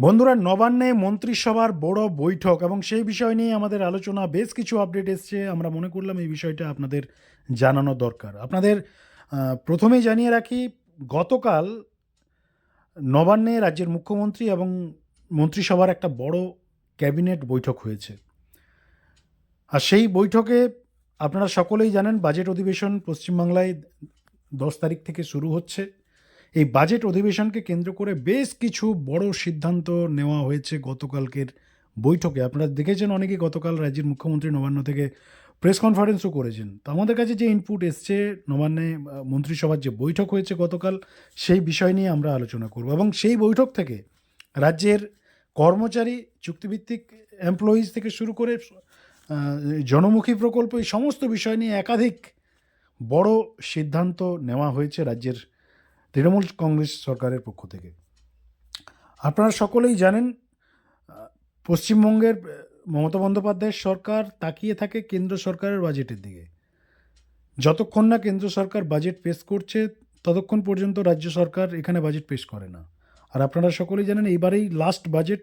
বন্ধুরা, নবান্নে মন্ত্রিসভার বড় বৈঠক এবং সেই বিষয় নিয়ে আমাদের আলোচনা, বেশ কিছু আপডেট এসছে। আমরা মনে করলাম এই বিষয়টা আপনাদের জানানো দরকার। আপনাদের প্রথমেই জানিয়ে রাখি, গতকাল নবান্নে রাজ্যের মুখ্যমন্ত্রী এবং মন্ত্রিসভার একটা বড় ক্যাবিনেট বৈঠক হয়েছে। আর সেই বৈঠকে আপনারা সকলেই জানেন, বাজেট অধিবেশন পশ্চিমবাংলায় দশ তারিখ থেকে শুরু হচ্ছে। এই বাজেট অধিবেশনকে কেন্দ্র করে বেশ কিছু বড় সিদ্ধান্ত নেওয়া হয়েছে গতকালকের বৈঠকে। আপনারা দেখেছেন অনেকে গতকাল রাজ্যের মুখ্যমন্ত্রী নবান্ন থেকে প্রেস কনফারেন্সও করেছেন। তো আমাদের কাছে যে ইনপুট এসছে, নবান্নে মন্ত্রিসভার যে বৈঠক হয়েছে গতকাল, সেই বিষয় নিয়ে আমরা আলোচনা করব এবং সেই বৈঠক থেকে রাজ্যের কর্মচারী, চুক্তিভিত্তিক এমপ্লয়িজ থেকে শুরু করে জনমুখী প্রকল্প, এই সমস্ত বিষয় নিয়ে একাধিক বড় সিদ্ধান্ত নেওয়া হয়েছে রাজ্যের তৃণমূল কংগ্রেস সরকারের পক্ষ থেকে। আপনারা সকলেই জানেন পশ্চিমবঙ্গের মমতা বন্দ্যোপাধ্যায়ের সরকার তাকিয়ে থাকে কেন্দ্র সরকারের বাজেটের দিকে। যতক্ষণ না কেন্দ্র সরকার বাজেট পেশ করছে, ততক্ষণ পর্যন্ত রাজ্য সরকার এখানে বাজেট পেশ করে না। আর আপনারা সকলেই জানেন, এইবারেই লাস্ট বাজেট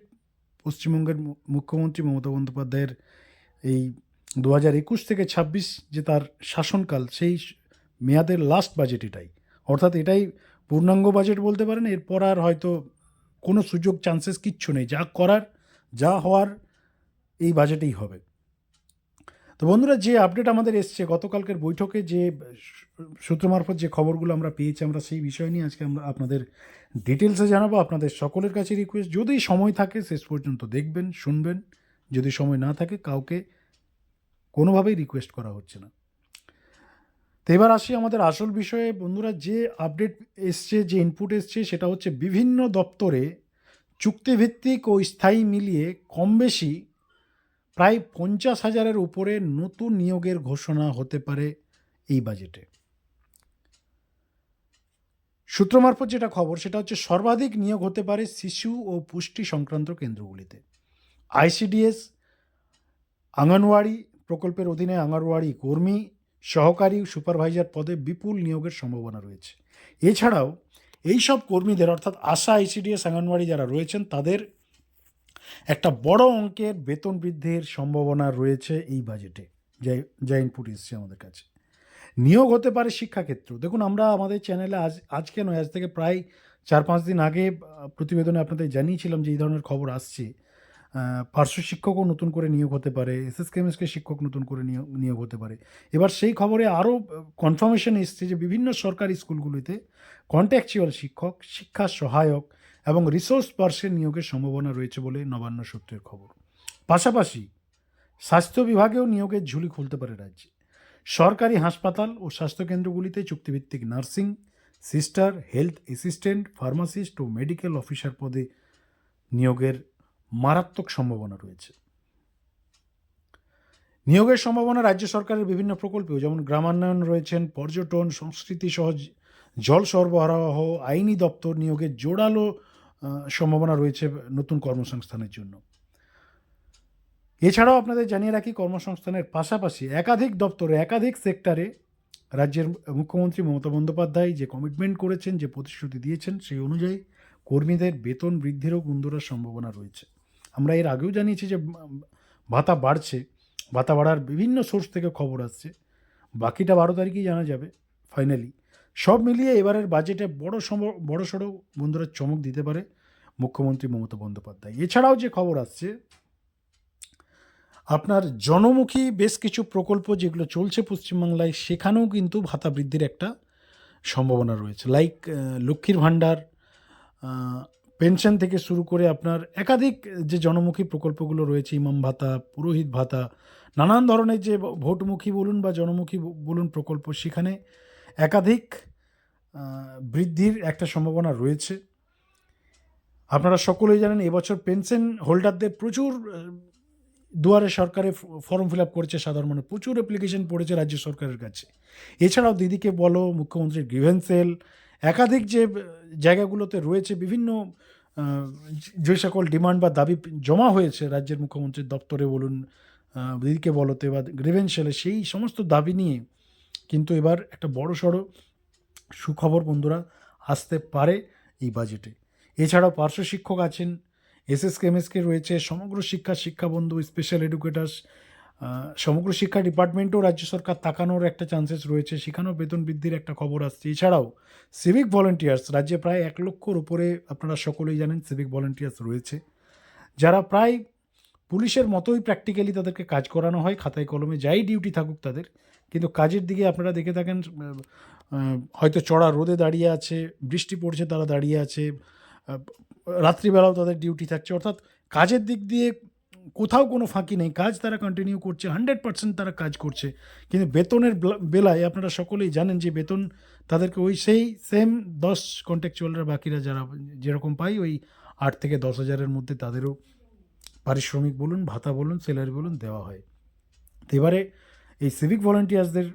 পশ্চিমবঙ্গের মুখ্যমন্ত্রী মমতা বন্দ্যোপাধ্যায়ের এই দু হাজার একুশ থেকে ছাব্বিশ যে তার শাসনকাল, সেই মেয়াদের লাস্ট বাজেট এটাই। অর্থাৎ এটাই পূর্ণাঙ্গ বাজেট বলতে পারেন, এরপর আর হয়তো কোনো সুযোগ চান্সেস কিচ্ছু নেই। যা করার, যা হওয়ার, এই বাজেটেই হবে। তো বন্ধুরা, যে আপডেট আমাদের এসছে, গতকালকের বৈঠকে যে সূত্র মারফত যে খবরগুলো আমরা পেয়েছি, আমরা সেই বিষয় নিয়ে আজকে আমরা আপনাদের ডিটেলসে জানাব। আপনাদের সকলের কাছে রিকোয়েস্ট যদি সময় থাকে, শেষ পর্যন্ত দেখবেন, শুনবেন। যদি সময় না থাকে, কাউকে কোনোভাবেই রিকোয়েস্ট করা হচ্ছে না। তো এবার আসি আমাদের আসল বিষয়ে। বন্ধুরা, যে আপডেট এসছে, যে ইনপুট এসছে, সেটা হচ্ছে বিভিন্ন দপ্তরে চুক্তিভিত্তিক ও স্থায়ী মিলিয়ে কম বেশি প্রায় পঞ্চাশ হাজারের উপরে নতুন নিয়োগের ঘোষণা হতে পারে এই বাজেটে সূত্র মারফত যেটা খবর, সেটা হচ্ছে সর্বাধিক নিয়োগ হতে পারে শিশু ও পুষ্টি সংক্রান্ত কেন্দ্রগুলিতে। আইসিডিএস, আঙ্গনওয়াড়ি প্রকল্পের অধীনে আঙ্গনওয়াড়ি কর্মী সহকারী সুপারভাইজার পদে বিপুল নিয়োগের সম্ভাবনা রয়েছে। এছাড়াও এই সব কর্মীদের, অর্থাৎ আশা আইসিডিএস আঙ্গনওয়াড়ি যারা রয়েছেন, তাদের একটা বড় অঙ্কের বেতন বৃদ্ধির সম্ভাবনা রয়েছে এই বাজেটে, যা যা ইনপুট এসছে আমাদের কাছে। নিয়োগ হতে পারে শিক্ষাক্ষেত্র। দেখুন, আমরা আমাদের চ্যানেলে আজ, আজকে নয়, আজ থেকে প্রায় চার পাঁচ দিন আগে প্রতিবেদনে আপনাদের জানিয়েছিলাম যে এই ধরনের খবর আসছে। পার্শ্ব শিক্ষকও নতুন করে নিয়োগ হতে পারে, এসএস কেমিস্টকে শিক্ষক নতুন করে নিয়োগ হতে পারে। এবার সেই খবরে আরও কনফার্মেশন এসছে যে বিভিন্ন সরকারি স্কুলগুলিতে কন্ট্যাকচুয়াল শিক্ষক, শিক্ষা সহায়ক এবং রিসোর্স পার্সন নিয়োগের সম্ভাবনা রয়েছে বলে নবান্ন সূত্রের খবর। পাশাপাশি স্বাস্থ্য বিভাগেও নিয়োগের ঝুলি খুলতে পারে রাজ্যে। সরকারি হাসপাতাল ও স্বাস্থ্যকেন্দ্রগুলিতে চুক্তিভিত্তিক nursing sister health assistant pharmacist ও মেডিকেল অফিসার পদে নিয়োগের মারাত্মক সম্ভাবনা রয়েছে। নিয়োগের সম্ভাবনা রাজ্য সরকারের বিভিন্ন প্রকল্পেও, যেমন গ্রামান্বয়ন রয়েছেন, পর্যটন, সংস্কৃতি সহ জল সরবরাহ, আইনি দপ্তর নিয়োগের জোরালো সম্ভাবনা রয়েছে নতুন কর্মসংস্থানের জন্য। এছাড়াও আপনাদের জানিয়ে রাখি, কর্মসংস্থানের পাশাপাশি একাধিক দপ্তরে, একাধিক সেক্টরে রাজ্যের মুখ্যমন্ত্রী মমতা বন্দ্যোপাধ্যায় যে কমিটমেন্ট করেছেন, যে প্রতিশ্রুতি দিয়েছেন, সেই অনুযায়ী কর্মীদের বেতন বৃদ্ধিরও গুন্দরার সম্ভাবনা রয়েছে। আমরা এর আগেও জানিয়েছি যে ভাতা বাড়ছে। ভাতা বাড়ার বিভিন্ন সোর্স থেকে খবর আসছে। বাকিটা বারো তারিখেই জানা যাবে ফাইনালি সব মিলিয়ে এবারের বাজেটে বড় সম, বড় সড়ো বন্ধুরা চমক দিতে পারে মুখ্যমন্ত্রী মমতা বন্দ্যোপাধ্যায়। এছাড়াও যে খবর আসছে, আপনার জনমুখী বেশ কিছু প্রকল্প যেগুলো চলছে পশ্চিমবাংলায়, সেখানেও কিন্তু ভাতা বৃদ্ধির একটা সম্ভাবনা রয়েছে। লাইক লক্ষ্মীর ভাণ্ডার পেনশন থেকে শুরু করে আপনার একাধিক যে জনমুখী প্রকল্পগুলো রয়েছে, ইমাম ভাতা, পুরোহিত ভাতা, নানান ধরনের যে ভোটমুখী বলুন বা জনমুখী বলুন প্রকল্প, সেখানে একাধিক বৃদ্ধির একটা সম্ভাবনা রয়েছে। আপনারা সকলেই জানেন, এবছর পেনশন হোল্ডারদের প্রচুর দুয়ারে সরকারে ফর্ম ফিল আপ করেছে সাধারণ মানুষ। প্রচুর অ্যাপ্লিকেশন পড়েছে রাজ্য সরকারের কাছে। এছাড়াও দিদিকে বলো, মুখ্যমন্ত্রীর গ্রিভেন্সেল একাধিক যে জায়গাগুলোতে রয়েছে বিভিন্ন যে সকল ডিমান্ড বা দাবি জমা হয়েছে রাজ্যের মুখ্যমন্ত্রীর দপ্তরে বলুন দিদিকে বলতে বা গ্রিভেন্সেলে সেই সমস্ত দাবি নিয়ে কিন্তু এবার একটা বড় সড়ো সুখবর বন্ধুরা আসতে পারে এই বাজেটে। এছাড়াও পার্শ্ব শিক্ষক আছেন এস এস রয়েছে, সমগ্র শিক্ষা শিক্ষাবন্ধু স্পেশাল এডুকেটার্স সমগ্র শিক্ষা ডিপার্টমেন্টও রাজ্য সরকার তাকানোর একটা চান্সেস রয়েছে। সেখানেও বেতন বৃদ্ধির একটা খবর আসছে। এছাড়াও সিভিক ভলেন্টিয়ার্স রাজ্যে প্রায় এক লক্ষর উপরে আপনারা সকলেই জানেন সিভিক ভলেন্টিয়ার্স রয়েছে। যারা প্রায় পুলিশের মতোই প্র্যাকটিক্যালি তাদেরকে কাজ করানো হয়, খাতায় কলমে যাই ডিউটি থাকুক তাদের। কিন্তু কাজের দিকে আপনারা দেখে থাকেন হয়তো চড়া রোদে দাঁড়িয়ে আছে, বৃষ্টি পড়ছে তারা দাঁড়িয়ে আছে রাত্রিবেলাও তাদের ডিউটি থাকছে। অর্থাৎ কাজের দিক দিয়ে কোথাও কোনো ফাঁকি নেই। কাজ তারা কন্টিনিউ করছে হান্ড্রেড পার্সেন্ট তারা কাজ করছে। কিন্তু বেতনের বেলায় আপনারা সকলেই জানেন যে বেতন তাদেরকে ওই সেই সেম দশ কন্ট্যাকচুয়ালরা বাকিরা যারা যেরকম পাই ওই আট থেকে দশ হাজারের মধ্যে তাদেরও পারিশ্রমিক বলুন, ভাতা বলুন স্যালারি বলুন দেওয়া হয়। তো এবারে এই সিভিক ভলান্টিয়ার্সদের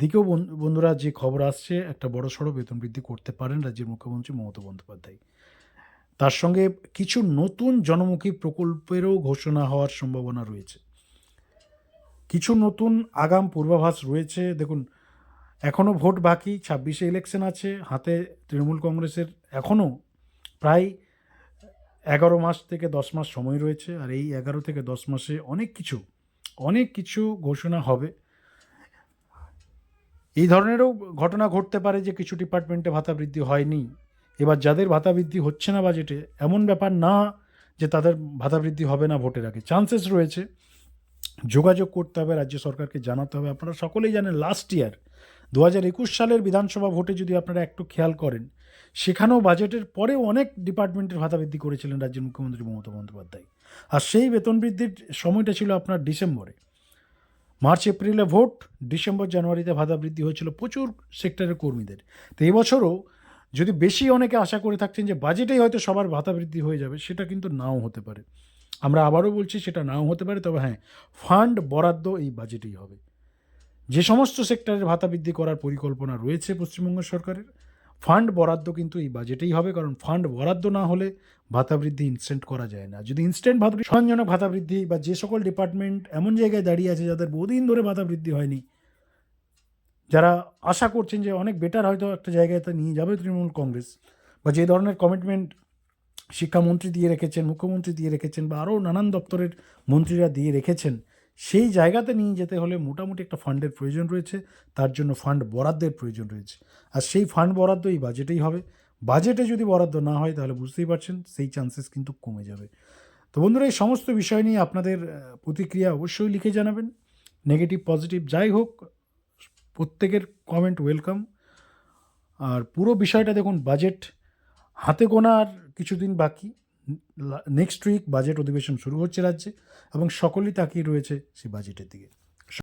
দিকেও বন্ধুরা যে খবর আসছে, একটা বড় সড়ো বেতন বৃদ্ধি করতে পারেন রাজ্যের মুখ্যমন্ত্রী মমতা বন্দ্যোপাধ্যায়। তার সঙ্গে কিছু নতুন জনমুখী প্রকল্পেরও ঘোষণা হওয়ার সম্ভাবনা রয়েছে। কিছু নতুন আগাম পূর্বাভাস রয়েছে। দেখুন এখনও ভোট বাকি, ছাব্বিশে ইলেকশন আছে, হাতে তৃণমূল কংগ্রেসের এখনও প্রায় এগারো মাস থেকে দশ মাস সময় রয়েছে, আর এই এগারো থেকে দশ মাসে অনেক কিছু অনেক কিছু ঘোষণা হবে। এই ধরনেরও ঘটনা ঘটতে পারে যে কিছু ডিপার্টমেন্টে ভাতা বৃদ্ধি হয়নি। এবার যাদের ভাতা বৃদ্ধি হচ্ছে না বাজেটে এমন ব্যাপার না যে তাদের ভাতা বৃদ্ধি হবে না ভোটের আগে। চান্সেস রয়েছে, যোগাযোগ করতে হবে, রাজ্য সরকারকে জানাতে হবে। আপনারা সকলেই জানেন লাস্ট ইয়ার দু হাজার একুশ সালের বিধানসভা ভোটে যদি আপনারা একটু খেয়াল করেন, সেখানেও বাজেটের পরেও অনেক ডিপার্টমেন্টের ভাতা বৃদ্ধি করেছিলেন রাজ্যের মুখ্যমন্ত্রী মমতা বন্দ্যোপাধ্যায়। আর সেই বেতন বৃদ্ধির সময়টা ছিল আপনার ডিসেম্বরে। মার্চ, এপ্রিলে ভোট, ডিসেম্বর, জানুয়ারিতে ভাতা বৃদ্ধি হয়েছিল প্রচুর সেক্টরের কর্মীদের। তো এবছরও যদি বেশি অনেকে আশা করে থাকছেন যে বাজেটেই হয়তো সবার ভাতা বৃদ্ধি হয়ে যাবে, সেটা কিন্তু নাও হতে পারে। আমরা আবারও বলছি সেটা নাও হতে পারে, তবে হ্যাঁ ফান্ড বরাদ্দ এই বাজেটেই হবে। যে সমস্ত সেক্টরের ভাতা বৃদ্ধি করার পরিকল্পনা রয়েছে পশ্চিমবঙ্গ সরকারের ফান্ড বরাদ্দ কিন্তু এই বাজেটেই হবে, কারণ ফান্ড বরাদ্দ না হলে ভাতা বৃদ্ধি ইনস্ট্যান্ট করা যায় না। যদি ইনস্ট্যান্ট ভাতা সম্মানজনক ভাতা বৃদ্ধি বা যে সকল ডিপার্টমেন্ট এমন জায়গায় দাঁড়িয়ে আছে যাদের বহুদিন ধরে ভাতা বৃদ্ধি হয়নি যারা আশা করছেন যে অনেক বেটার হয়তো একটা জায়গায় তা নিয়ে যাবে তৃণমূল কংগ্রেস বা যে ধরনের কমিটমেন্ট শিক্ষামন্ত্রী দিয়ে রেখেছেন, মুখ্যমন্ত্রী দিয়ে রেখেছেন বা আরও নানান দপ্তরের মন্ত্রীরা দিয়ে রেখেছেন, সেই জায়গাতে নিয়ে যেতে হলে মোটামুটি একটা ফান্ডের প্রয়োজন রয়েছে, তার জন্য ফান্ড বরাদ্দের প্রয়োজন রয়েছে। আর সেই ফান্ড বরাদ্দ এই বাজেটেই হবে। বাজেটে যদি বরাদ্দ না হয় তাহলে বুঝতেই পারছেন, সেই চান্সেস কিন্তু কমে যাবে। তো বন্ধুরা, এই সমস্ত বিষয় নিয়ে আপনাদের প্রতিক্রিয়া অবশ্যই লিখে জানাবেন। নেগেটিভ পজিটিভ যাই হোক প্রত্যেকের কমেন্ট ওয়েলকাম আর পুরো বিষয়টা দেখুন বাজেট হাতে গোনার কিছুদিন বাকি। নেক্সট উইক বাজেট অধিবেশন শুরু হচ্ছে রাজ্যে এবং সকলেই তাকিয়ে রয়েছে সেই বাজেটের দিকে।